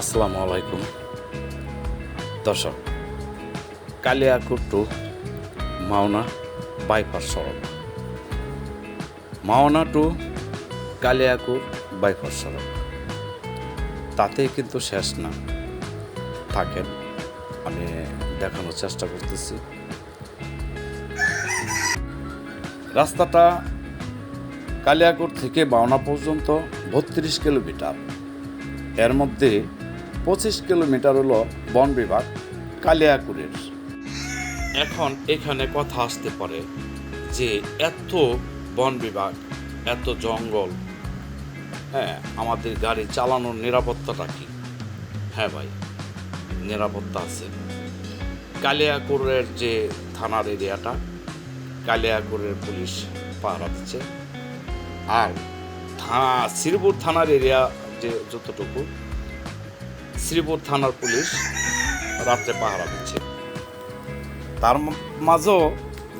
আসসালামু আলাইকুম। দর্শক কালিয়াকুর টু মাওনা বাইপাস সড়ক। মাওনা টু কালিয়াকুর বাইপাস সড়ক। তাতে কিন্তু শেষ না। থাকেন, আমি দেখানোর চেষ্টা করতেছি। রাস্তাটা কালিয়াকুর থেকে মাওনা পর্যন্ত বত্রিশ কিলোমিটার। এর মধ্যে পঁচিশ কিলোমিটার হলো বন বিভাগ কালিয়াকুরের এখন এখানে কথা আসতে পারে যে এত বন বিভাগ, এত জঙ্গল হ্যাঁ আমাদের গাড়ি চালানোর নিরাপত্তাটা কি? হ্যাঁ ভাই, নিরাপত্তা আছে। কালিয়াকুরের যে থানার এরিয়াটা কালিয়াকুরের পুলিশ পাহারা দিচ্ছে। আর থানা, শ্রীপুর থানার এরিয়া যে যতটুকু শ্রীপুর থানার পুলিশ রাত্রে পাহারা দিচ্ছে। তার মাঝেও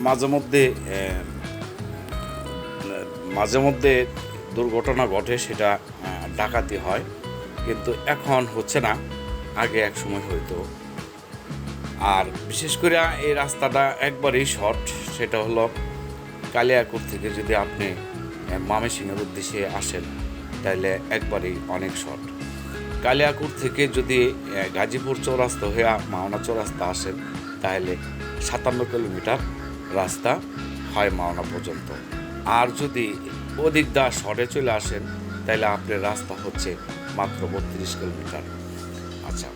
মাঝে মধ্যে মাঝে মধ্যে দুর্ঘটনা ঘটে সেটা ডাকাতি হয়। কিন্তু এখন হচ্ছে না, আগে এক সময় হয়তো আর বিশেষ করে এই রাস্তাটা একবারেই শর্ট, সেটা হলো কালিয়াকুর থেকে যদি আপনি মামেসিংহের উদ্দেশ্যে আসেন তাহলে একবারেই অনেক শর্ট। কালিয়াকুর থেকে যদি গাজীপুর চৌরাস্তা হয়ে মাওনা চৌরাস্তা আসেন তাহলে সাতান্ন কিলোমিটার রাস্তা হয় মাওনা পর্যন্ত। আর যদি ওদিক দা শহরে চলে আসেন, তাহলে আপনার রাস্তা হচ্ছে মাত্র বত্রিশ কিলোমিটার। আচ্ছা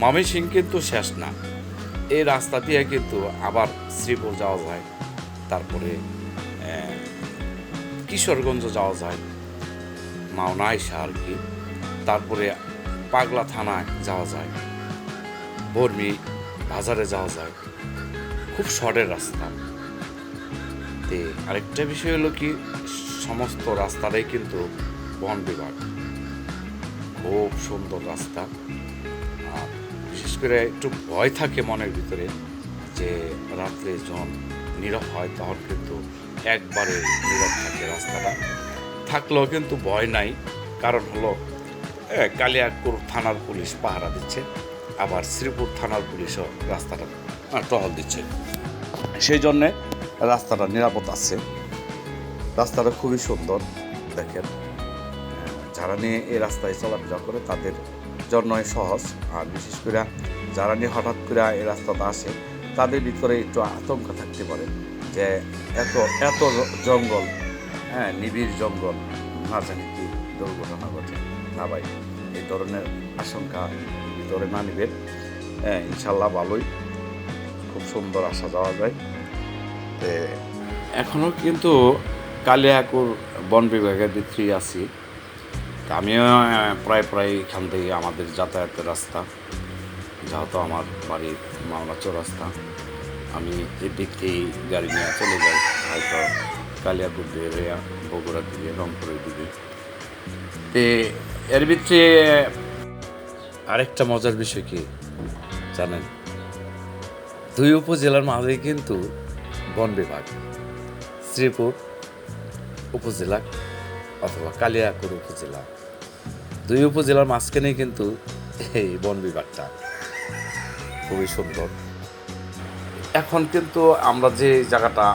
ময়মনসিং কিন্তু শেষ না। এই রাস্তা দিয়ে কিন্তু আবার শ্রীপুর যাওয়া যায়। তারপরে কিশোরগঞ্জ যাওয়া যায়। মাওনা আইসা আর কি তারপরে পাগলা থানায় যাওয়া যায়। বর্মি বাজারে যাওয়া যায়। খুব শর্টের রাস্তা। তে আরেকটা বিষয় হলো কি, সমস্ত রাস্তাটাই কিন্তু বন বিভাগ। খুব সুন্দর রাস্তা। আর বিশেষ করে একটু ভয় থাকে মনের ভিতরে যে রাত্রে যখন নীরব হয়, তখন কিন্তু একবারে নীরব থাকে রাস্তাটা। থাকলেও কিন্তু ভয় নাই। কারণ হলো কালিয়াকুর থানার পুলিশ পাহারা দিচ্ছে, আবার শ্রীপুর থানার পুলিশও রাস্তাটা টহল দিচ্ছে। সেই জন্যে রাস্তাটা নিরাপদ আছে। রাস্তাটা খুবই সুন্দর, দেখেন। যারা নিয়ে এই রাস্তায় চলাফেরা করে তাদের জন্যই সহজ। আর বিশেষ করে যারা নিয়ে হঠাৎ করে এই রাস্তাটা আসে, তাদের ভিতরে একটু আতঙ্ক থাকতে পারে যে এত এত জঙ্গল হ্যাঁ নিবিড় জঙ্গল, না জানি কি দুর্ঘটনা ঘটে। ভাই এই ধরনের আশঙ্কা ভিতরে না নিবেন হ্যাঁ ইনশাল্লাহ ভালোই। খুব সুন্দর আসা যাওয়া যায়। এখনও কিন্তু কালিয়াকুর বন বিভাগের ভিতরেই আছি। আমিও প্রায় প্রায় এখান থেকে আমাদের যাতায়াতের রাস্তা। যেহেতু আমার বাড়ির মামলা রাস্তা আমি এদিক থেকেই গাড়ি নিয়ে চলে যাই। হয়তো কালিয়াকুর দিয়ে, বগুড়ার দিকে, রংপুরের দিকে। তে এর ভিতরে আরেকটা মজার বিষয় কি জানেন? দুই উপজেলার মাঝে কিন্তু বন বিভাগ, শ্রীপুর উপজেলা অথবা কালিয়াকুর উপজেলা। দুই উপজেলার মাঝখানে কিন্তু এই বন বিভাগটা খুবই সুন্দর। এখন কিন্তু আমরা যে জায়গাটা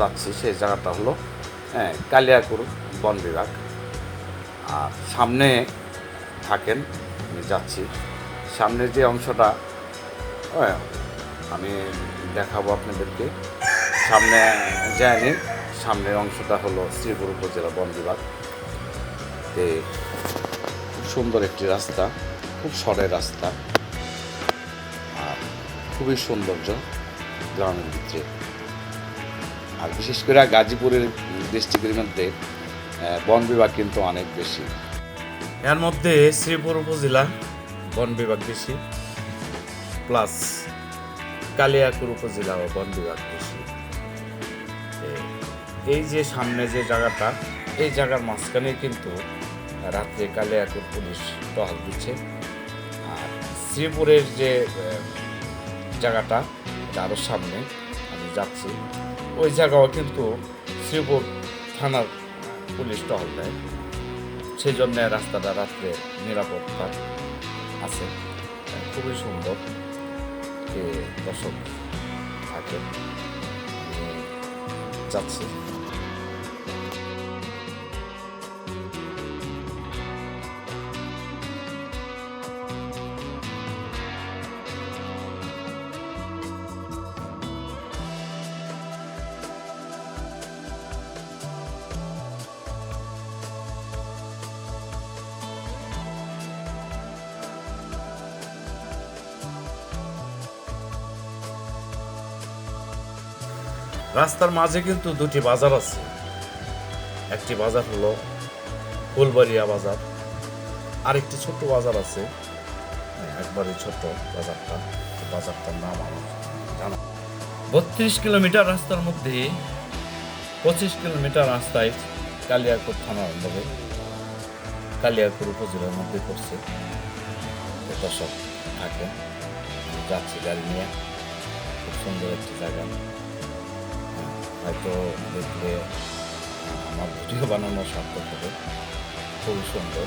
যাচ্ছি, সেই জায়গাটা হলো হ্যাঁ কালিয়াকুর বন বিভাগ। আর সামনে থাকেন, আমি যাচ্ছি। সামনের যে অংশটা আমি দেখাবো আপনাদেরকে। সামনে যায়নি, সামনের অংশটা হলো শ্রীপুর উপজেলা বন বিভাগ। খুব সুন্দর একটি রাস্তা, খুব সরের রাস্তা, আর খুবই সৌন্দর্য গ্রামের ভিতরে। আর বিশেষ করে গাজীপুরের ডিস্ট্রিক্টের মধ্যে বন বিভাগ কিন্তু অনেক বেশি। এর মধ্যে শ্রীপুর উপজেলা বন বিভাগ বেশি প্লাস কালিয়াকুর উপজেলা ও বন বিভাগ বেশি এই যে সামনে যে জায়গাটা, এই জায়গার মাঝখানে কিন্তু রাত্রে কালিয়াকুর পুলিশ টহল দিচ্ছে। আর শ্রীপুরের যে জায়গাটা আরও সামনে, আমি যাচ্ছি। ওই জায়গাও কিন্তু শ্রীপুর থানার পুলিশ টহল দেয়। সেই জন্য রাস্তাটা রাত্রে নিরাপত্তা আছে। খুবই সুন্দর যে দর্শক থাকে যাচ্ছি। রাস্তার মাঝে কিন্তু দুটি বাজার আছে। একটি বাজার হলো ফুলবাড়িয়া বাজার, আরেকটি ছোট্ট বাজার আছে। একবারে ছোট্ট বাজারটা, বাজারটার নাম আমার জানা। বত্রিশ কিলোমিটার রাস্তার মধ্যে, পঁচিশ কিলোমিটার রাস্তায় কালিয়াকুর থানার অন্তর্গত কালিয়াকুর উপজেলার মধ্যে পড়ছে। দর্শক থাকে যাচ্ছি গাড়ি নিয়ে। খুব সুন্দর একটি জায়গা। হয়তো দেখলে আমার ভিডিও বানানোর সার্থক হবে। খুবই সুন্দর।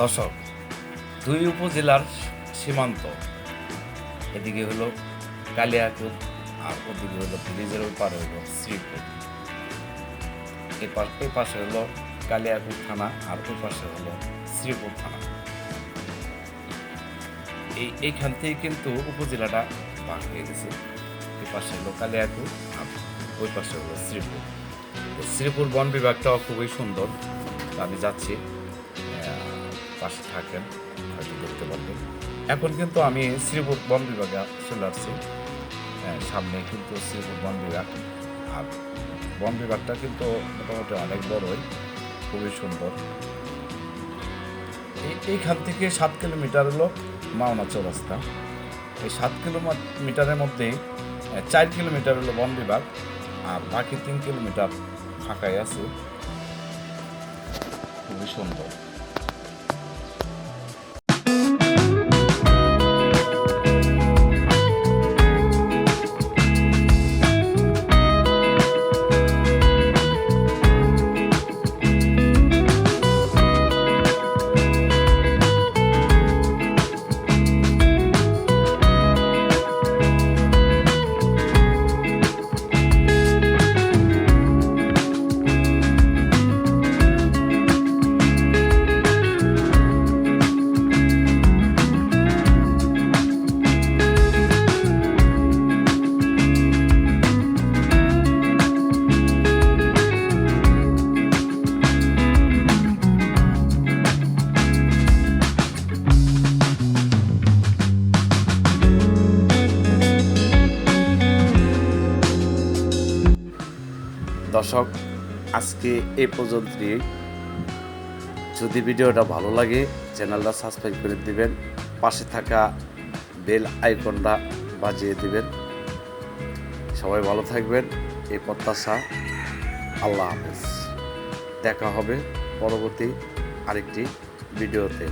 দর্শক দুই উপজেলার সীমান্ত। এদিকে হলো কালিয়াকুর আর ওদিকে হলো ব্রিজের পারে হলো শ্রীপুর। এই পাশে হলো কালিয়াকুর থানা, আর ওই পাশে হলো শ্রীপুর থানা। এই, এইখান থেকে কিন্তু উপজেলাটা ভাগ হয়ে গেছে। এই পাশে হলো কালিয়াকুর আর ওই পাশে হলো শ্রীপুর। শ্রীপুর বন বিভাগটাও খুবই সুন্দর। আমি যাচ্ছি। পাশে থাকেন হয়তো দেখতে পারবেন। এখন কিন্তু আমি শ্রীপুর বন বিভাগে চলে আসছি। হ্যাঁ, সামনে কিন্তু শ্রীপুর বন বিভাগ আর বন বিভাগটা কিন্তু মোটামুটি অনেক বড়ই খুবই সুন্দর। এই- এইখান থেকে সাত কিলোমিটার হলো মাওনা চৌরাস্তা। এই সাত কিলোমিটারের মধ্যে চার কিলোমিটার হলো বন বিভাগ আর বাকি তিন কিলোমিটার ফাঁকাই আছে। খুবই সুন্দর। দর্শক, আজকে এই পর্যন্তই। যদি ভিডিওটা ভালো লাগে, চ্যানেলটা সাবস্ক্রাইব করে দিবেন, পাশে থাকা বেল আইকনটা বাজিয়ে দিবেন। সবাই ভালো থাকবেন এই প্রত্যাশা। আল্লাহ হাফেজ। দেখা হবে পরবর্তী আরেকটি ভিডিওতে।